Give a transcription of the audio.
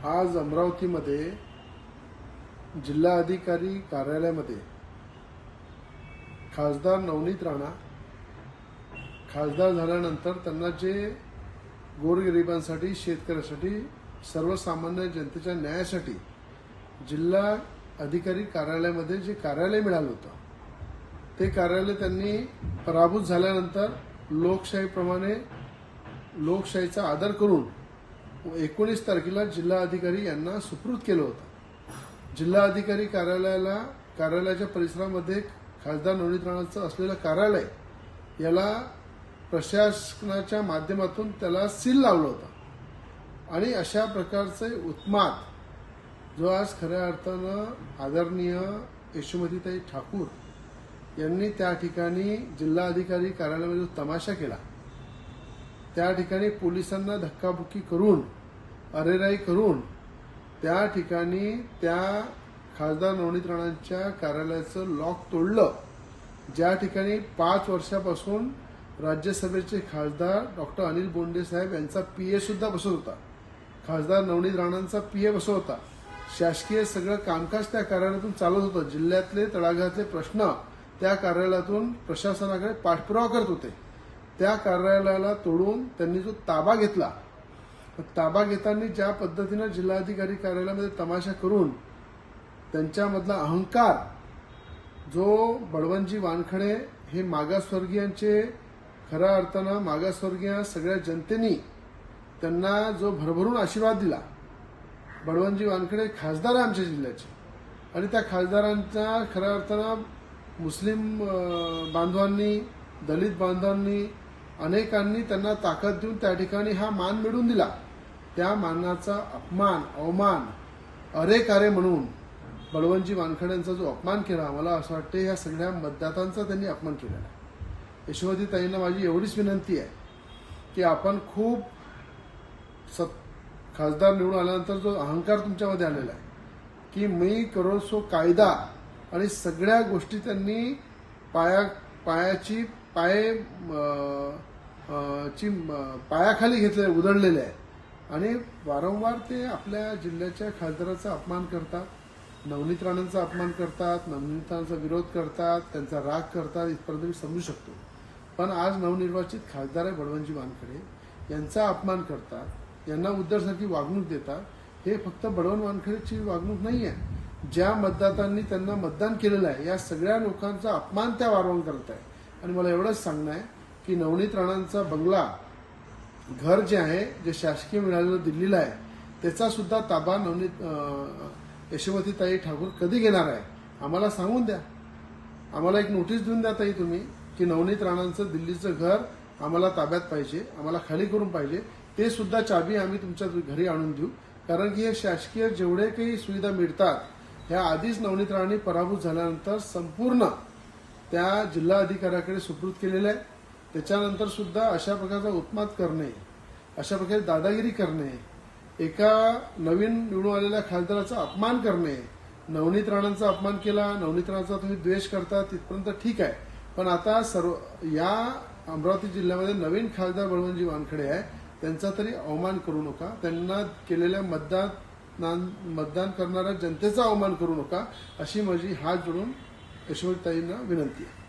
आज अमरावतीमध्ये जिल्हा अधिकारी कार्यालयामध्ये खासदार नवनीत राणा खासदार झाल्यानंतर त्यांना जे गोरगरिबांसाठी शेतकऱ्यासाठी सर्वसामान्य जनतेच्या न्यायासाठी जिल्हा अधिकारी कार्यालयामध्ये जे कार्यालय मिळालं होतं ते कार्यालय त्यांनी पराभूत झाल्यानंतर लोकशाहीप्रमाणे लोकशाहीचा आदर करून एकोणीस तारखेला जिल्हा अधिकारी यांना सुपूर्द केलं होतं. जिल्हा अधिकारी कार्यालयाला कार्यालयाच्या परिसरामध्ये खासदार नवनीत राणाचं असलेलं कार्यालय याला प्रशासनाच्या माध्यमातून त्याला सील लावलं होतं. आणि अशा प्रकारचे उत्माद जो आज खऱ्या अर्थानं आदरणीय यशोमतीताई ठाकूर यांनी त्या ठिकाणी जिल्हाधिकारी कार्यालयामध्ये तमाशा केला त्या ठिकाणी पोलिसांना धक्काबुक्की करून अरेराई करून त्या ठिकाणी त्या खासदार नवनीत राणांच्या कार्यालयाचं लॉक तोडलं. ज्या ठिकाणी पाच वर्षापासून राज्यसभेचे खासदार डॉक्टर अनिल बोंडे साहेब यांचा पीए सुद्धा बसत होता. खासदार नवनीत राणांचा पीए बसत होता. शासकीय सगळं कामकाज त्या कार्यालयातून चालत होतं. जिल्ह्यातले तळागाळातले प्रश्न त्या कार्यालयातून प्रशासनाकडे पाठपुरावा करत होते. त्या कार्यालयाला तोडून त्यांनी जो ताबा घेतला ताबा घेताना ज्या पद्धतीनं जिल्हाधिकारी कार्यालयामध्ये तमाशा करून त्यांच्यामधला अहंकार जो बडवणजी वानखडे हे मागासवर्गीयांचे खऱ्या अर्थानं मागासवर्गीय सगळ्या जनतेनी त्यांना जो भरभरून आशीर्वाद दिला बळवंतजी वानखडे खासदार आहे आमच्या जिल्ह्याचे. आणि त्या खासदारांच्या खऱ्या अर्थानं मुस्लिम बांधवांनी दलित बांधवांनी अनेकांनी त्यांना ताकद देऊन त्या ठिकाणी हा मान मिळवून दिला. त्या मानाचा अपमान अवमान अरे कारे म्हणून बळवंतजी वानखड्यांचा जो अपमान केला मला असं वाटते ह्या सगळ्या मतदातांचा त्यांनी अपमान केलेला आहे. यशोमती ताईंना माझी एवढीच विनंती आहे की आपण खूप सत खासदार निवडून आल्यानंतर जो अहंकार तुमच्यामध्ये आलेला आहे की मी करोडसो कायदा आणि सगळ्या गोष्टी त्यांनी पाया पायाची पाय ची पायाखाली घेतले उधळलेले आहे. आणि वारंवार ते आपल्या जिल्ह्याच्या खासदाराचा अपमान करतात नवनीत राणांचा अपमान करतात नवनीत राणांचा विरोध करतात त्यांचा राग करतात इथपर्यंत मी समजू शकतो. पण आज नवनिर्वाचित खासदार आहे बळवंतजी वानखडे. यांचा अपमान करतात यांना उद्धरसारखी वागणूक देतात. हे फक्त बळवंत वानखडेची वागणूक नाही आहे. ज्या मतदातांनी त्यांना मतदान केलेलं आहे या सगळ्या लोकांचा अपमान त्या वारंवार करत आहे आणि मला एवढंच सांगणं आहे की नवनीत राणांचा बंगला घर जे आहे जे शासकीय मिळालेलं दिल्लीला आहे त्याचा सुद्धा ताबा नवनीत अं, यशोमतीताई ठाकूर कधी घेणार आहे? आम्हाला सांगून द्या. आम्हाला एक नोटीस देऊन द्या ताई तुम्ही की नवनीत राणांचं दिल्लीचं घर आम्हाला ताब्यात पाहिजे आम्हाला खाली करून पाहिजे. ते सुद्धा चाबी आम्ही तुमच्या घरी आणून देऊ. कारण की हे शासकीय जेवढे काही सुविधा मिळतात ह्या आधीच नवनीत राणांनी पराभूत झाल्यानंतर संपूर्ण त्या जिल्हा अधिकाऱ्याकडे सुपूर्द केलेलं आहे. त्याच्यानंतर सुद्धा अशा प्रकारचा उत्माद करणे अशा प्रकारे दादागिरी करणे एका नवीन निवडून आलेल्या खासदाराचा अपमान करणे नवनीत राणांचा अपमान केला नवनीत राणांचा तुम्ही द्वेष करता तिथपर्यंत ठीक आहे. पण आता सर्व या अमरावती जिल्ह्यामध्ये नवीन खासदार बळवंतजी वानखडे आहे त्यांचा तरी अवमान करू नका. त्यांना केलेल्या मतदान मतदान करणाऱ्या जनतेचा अवमान करू नका अशी माझी हात जोडून यशवंतताईंना विनंती आहे.